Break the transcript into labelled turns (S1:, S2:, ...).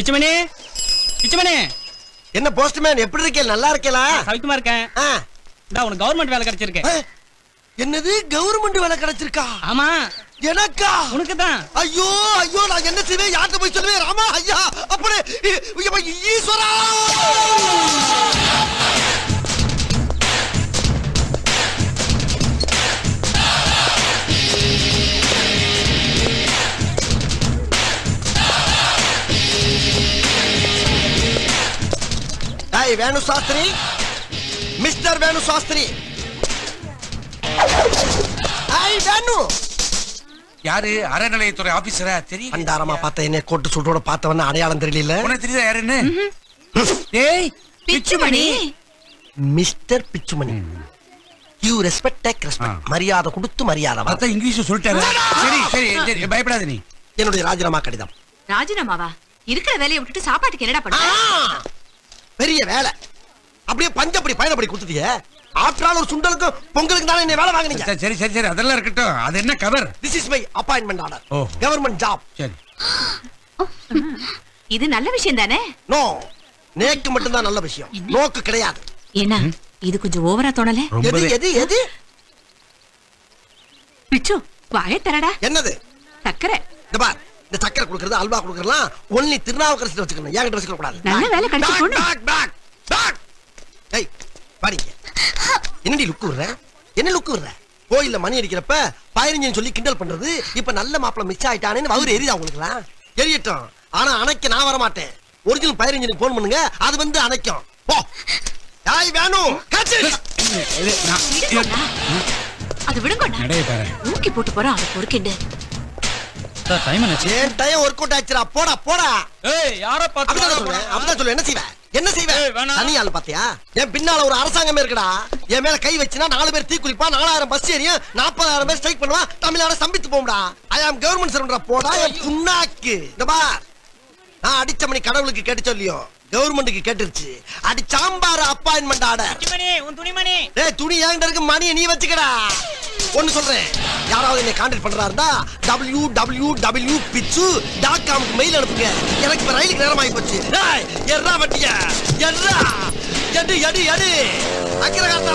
S1: பிச்சுமணி பிச்சுமணி.
S2: என்ன போஸ்ட்மேன் எப்படி இருக்கே நல்லா இருக்கேலா
S1: சவிக்குமா இருக்கேன். இந்தா உனக்கு கவர்மெண்ட் வேலை கிடைச்சிருக்கு.
S2: ஆ. என்னது கவர்மெண்ட் வேலை கிடைச்சிருக்கா?
S1: ஆமா.
S2: எனக்கா?
S1: உனக்கு தான்
S2: ஐயோ ஐயோ நான் என்ன செய்வேன்? யார்கிட்ட போய் சொல்லுவேன்? ராமா ஐயா அப்படி ஈஸ்வரா! ஏய் வேணு சாஸ்திரி மிஸ்டர் வேணு சாஸ்திரி வேணு
S3: யாரு? அறநிலையத்துறை ஆபீசரா தெரியும்
S2: அண்டாரமா பார்த்த என்ன கோட்டு சுட்டோட பார்த்தவன அடையாளம் தெரியல.
S3: உனக்கு தெரியுதா யாருன்னு டேய்
S4: Pichumani.
S2: Mister Pichumani. You respect take respect மரியாதை கொடுத்து மரியாதை வா.
S3: அதான் இங்கிலீஷ் சொல்லிட்டாரு. சரி சரி சரி பயப்படாத நீ.
S2: என்னுடைய ராஜினாமா கடிதம்.
S4: ராஜினாமாவா? இருக்கிற வேலையை விட்டுட்டு சாப்பாட்டுக்கு என்னடா! பண்ண
S2: பெரிய வேலை. அப்படியே பஞ்சப்படி பயணப்படி கொடுத்துட்டியே. ஆஃப்டர் ஒரு சுண்டலுக்கும் பொங்கலுக்கு தானே என்ன வேலை வாங்குனீங்க?
S3: சரி, சரி சரி அதெல்லாம் இருக்கட்டும். அது என்ன cover
S2: this is my appointment order
S3: oh.
S2: Government job
S3: சரி.
S4: இது நல்ல விஷயம் தானே?
S2: நோ நேக்கு மட்டும்தான் நல்ல விஷயம். நோக்கு கிடையாது.
S4: என்ன? இது கொஞ்சம் ஓவரா தோணல?
S2: எது எது எது?
S4: பிச்சு வாய தரடா
S2: என்னது?
S4: சக்கரை
S2: இந்த பார். இந்த சக்கரை கொடுக்கறது அல்வா கொடுக்கறதுலாம் ஒன்லி திருநாவுக்கரசு வச்சுக்கணும். என்கிட்ட வச்சுக்க கூடாது.
S4: நல்ல வேலை கிடைச்சு பொண்ணு.
S2: back, back, back. ஏய் பாருங்க. என்னடி லுக்கு விடுற? என்ன லுக்கு விடுற? கோயில்ல மணி அடிக்கிறப்ப பதினஞ்சுன்னு சொல்லி கிண்டல் பண்றது இப்ப நல்ல மாப்பிள மிஸ் ஆயிட்டானேன்னு அவரு எரியுதா உங்களுக்குலாம் எரியட்டும். ஆனா அணைக்க நான் வர மாட்டேன் ஒரிஜினல் பதினஞ்சுக்கு போன் பண்ணுங்க அது வந்து அணைக்கும். போ. யாய் வேணும்.
S4: அது
S3: பாரு.
S4: ஊக்கி போட்டு போறோம் அதை பொறுக்கிண்டு
S1: சார் டைம் என்னாச்சு
S2: ஏன் டயம் ஒர்க் அவுட் ஆச்சுடா? போடா போடா.
S1: ஏய் யார
S2: சொல்லுவேன் அப்படிதான் சொல்லுவேன். என்ன செய்வேன் என்ன
S1: ஏய்,
S2: செய்வேன்
S1: வேணாம்.
S2: தனி ஆள் பாத்தியா என் பின்னால ஒரு அரசாங்கமே இருக்குடா. என் மேல கை வச்சுனா நாலு பேர் தீ குளிப்பா நாலாயிரம் பஸ் ஏறியும் நாற்பதாயிரம் பேர் ஸ்ட்ரைக் பண்ணுவா தமிழ்நாடு சம்பித்து போகும்டா. ஐ ஆம் கவர்மெண்ட் சர்வன்டா போடா என் புண்ணாக்கு. இந்த நான் அடிச்ச மணி கடவுளுக்கு கேட்டு சொல்லியோ கவர்மெண்ட்டுக்கு கேட்டுருச்சு. அடி சாம்பார் அப்பாயின்மெண்ட் ஆர்டர்
S1: உன் துணிமணி.
S2: டேய் துணி என்கிட்ட இருக்கு மணியை நீ வச்சுக்கடா. ஒன்னு சொல்றேன். யாராவது என்னை கான்டாக்ட் பண்றா இருந்தா W W W Pichu dot காம்க்கு mail அனுப்புங்க. எனக்கு இப்ப ரயிலுக்கு நேரம் ஆகி போச்சு. எர்ரா வட்டிய எர்ரா எடு எடு எடு. அக்கிரகாரத்தை